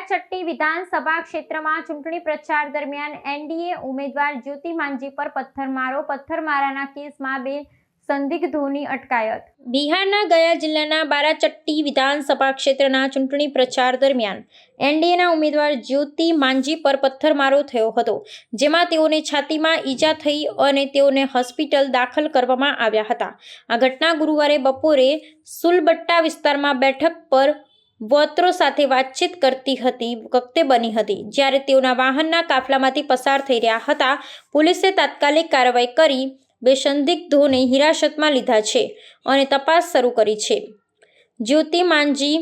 બારાચટ્ટી વિધાનસભા ક્ષેત્રમાં ચૂંટણી પ્રચાર દરમિયાન એનડીએ ઉમેદવાર જ્યોતિ માંજી પર પથ્થરમારો, પથ્થરમારાના કેસમાં બે સંદિગ્ધોની અટકાયત. બિહારના ગયા જિલ્લાના બારાચટ્ટી વિધાનસભા ક્ષેત્રના ચૂંટણી પ્રચાર દરમિયાન એનડીએના ઉમેદવાર જ્યોતિ માંજી પર પથ્થરમારો થયો હતો, જેમાં તેઓને છાતીમાં ઈજા થઈ અને તેઓને હોસ્પિટલ દાખલ કરવામાં આવ્યા હતા. આ ઘટના ગુરુવારે બપોરે સુલબટ્ટા વિસ્તારમાં બેઠક પર વોત્રો સાથે વાતચીત કરતી હતી, વખતે બની હતી. જ્યારે તેઓના વાહનના કાફલામાંથી પસાર થઈ રહ્યા હતા, પોલીસે તાત્કાલિક કાર્યવાહી કરી બે સંદિગ્ધોને હિરાસતમાં લીધા છે અને તપાસ શરૂ કરી છે. જ્યોતિ માનજી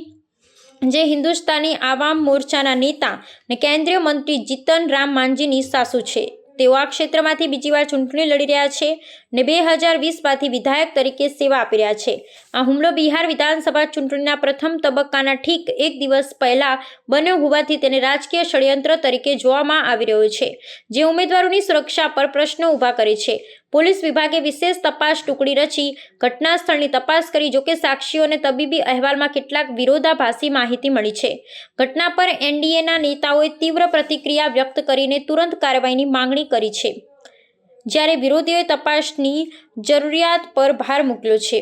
જે હિન્દુસ્તાની આવામ મોરચાના નેતા અને કેન્દ્રીય મંત્રી જીતન રામ માનજીની સાસુ છે, તેઓ આ ક્ષેત્રમાંથી બીજી વાર ચૂંટણી લડી રહ્યા છે ને બે હજાર વીસમાંથી વિધાયક તરીકે સેવા આપી રહ્યા છે. આ હુમલો બિહાર વિધાનસભા ચૂંટણીના પ્રથમ તબક્કાના ઠીક એક દિવસ પહેલા બન્યો હોવાથી તેને રાજકીય ષડયંત્ર તરીકે જોવામાં આવી રહ્યો છે. જે ઉમેદવારોની સુરક્ષા પર પ્રશ્નો ઊભા કરે છે. પોલીસ વિભાગે વિશેષ તપાસ ટુકડી રચી ઘટના સ્થળની તપાસ કરી, જોકે સાક્ષીઓ અને તબીબી અહેવાલમાં કેટલાક વિરોધાભાસી માહિતી મળી છે. ઘટના પર એનડીએના નેતાઓએ તીવ્ર પ્રતિક્રિયા વ્યક્ત કરીને તુરંત કાર્યવાહીની માંગણી કરી છે. જ્યારે વિરોધીઓએ તપાસની જરૂરિયાત પર ભાર મૂક્યો છે.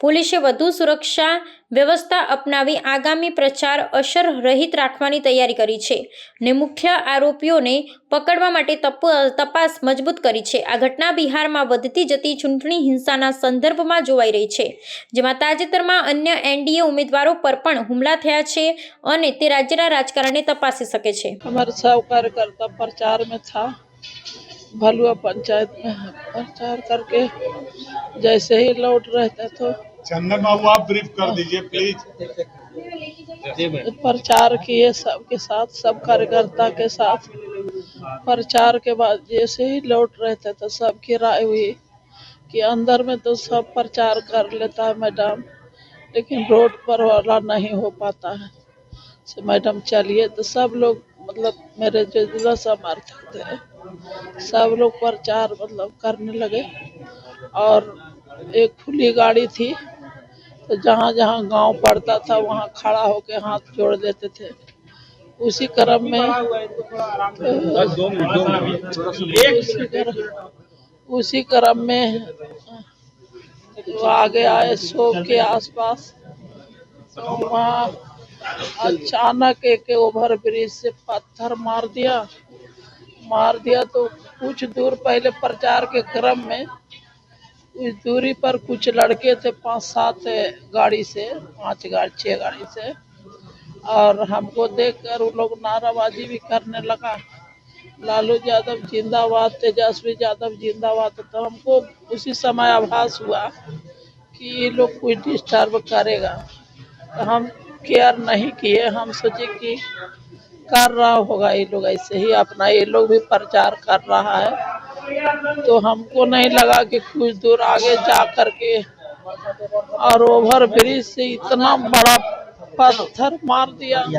પોલીસે વધુ સુરક્ષા વ્યવસ્થા અપનાવી આગામી પ્રચાર અસર રહિત રાખવાની તૈયારી કરી છે ને મુખ્ય આરોપીઓને પકડવા માટે તપાસ મજબૂત કરી છે. આ ઘટના બિહારમાં વધતી જતી ચૂંટણી હિંસાના સંદર્ભમાં જોવાઈ રહી છે, જેમાં તાજેતરમાં અન્ય એનડીએ ઉમેદવારો પર પણ હુમલા થયા છે અને તે રાજ્યના રાજકારણને તપાસી શકે છે. અમારા સહકાર કરતા પ્રચારમાં થા भलुआ पंचायत में प्रचार करके जैसे ही लौट रहे थे तो चंदन बाबू आप ब्रीफ कर दीजिए प्लीज़ प्रचार किए सबके साथ सब कार्यकर्ता के साथ। प्रचार के बाद जैसे ही लौट रहे थे तो सबकी राय हुई कि अंदर में तो सब प्रचार कर लेता है मैडम लेकिन रोड पर वाला नहीं हो पाता है। मैडम चलिए तो सब लोग मतलब मेरे जो जिला समर्थक थे सब लोग प्रचार मतलब करने लगे। और एक खुली गाड़ी थी तो जहाँ जहाँ गाँव पड़ता था, वहाँ खड़ा होके हाथ जोड़ देते थे। उसी क्रम में, उसी क्रम- उसी क्रम में वो आगे आए सौ के आसपास तो वहाँ अचानक एक ओवर ब्रिज से पत्थर मार दिया। मार दिया तो कुछ दूर पहले प्रचार के क्रम में कुछ दूरी पर कुछ लड़के थे, पाँच सात गाड़ी से, पाँच गाड़ी, छह गाड़ी से। और हमको देखकर वो लोग नाराबाजी भी करने लगा। लालू यादव जिंदाबाद तेजस्वी यादव जिंदाबाद तो हमको उसी समय आभास हुआ कि ये लोग कुछ डिस्टर्ब करेगा। तो हम केयर नहीं किए, हम सोचे कि कर रहा होगा ये लोग, ऐसे ही अपना ये लोग भी प्रचार कर रहा है। तो हमको नहीं लगा कि कुछ दूर आगे जा करके और ओवर ब्रिज से इतना बड़ा पत्थर मार दिया।